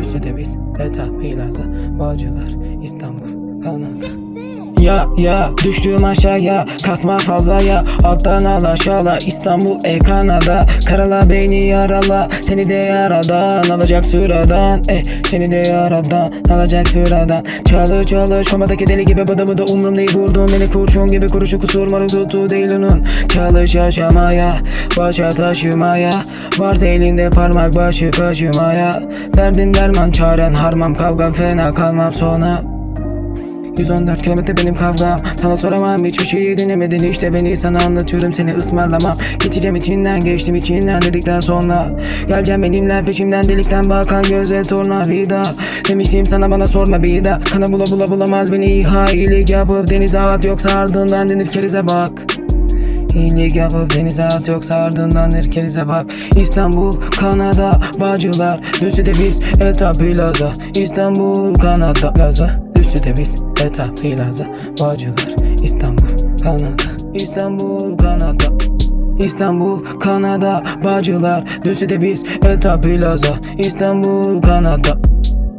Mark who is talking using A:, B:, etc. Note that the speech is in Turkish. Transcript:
A: Üstü de biz Etap Plaza Bağcılar İstanbul Kanada ya ya düştüm aşağıya kasma fazla ya alttan al aşağıla İstanbul e Kanada. Karala beyni yarala seni de yaradan alacak sıradan. Eh seni de yaradan alacak sıradan. Çalış çalış komadaki deli gibi bıdı bıdı umrum değil vurdun. Beni kurşun gibi kuruşu kusur marul tuttu değil onun. Çalış yaşamaya başa taşımaya varsa elinde parmak başı kaşımaya derdin derman çaren harmam kavgam fena kalmam sona. 114 kilometre benim kavgam. Sana soramam hiçbir şey dinlemedin. İşte beni sana anlatıyorum seni ısmarlamam. Geçeceğim içinden geçtim içinden dedikten sonra. Geleceğim benimle peşimden delikten bakan göze tornavida. Demiştim sana bana sorma bir daha. Kana bula bula bulamaz beni. İHA iyilik yapıp denize at yoksa ardından denir kerize bak İyilik yapıp denize at yoksa ardındandır kerize bak. İstanbul, Kanada, Bağcılar Düzü biz, Eta Plaza İstanbul, Kanada, Plaza Düzü biz, Eta Plaza Bağcılar İstanbul, Kanada. İstanbul, Kanada. İstanbul, Kanada, Bağcılar. Düzü de biz, Eta Plaza İstanbul, Kanada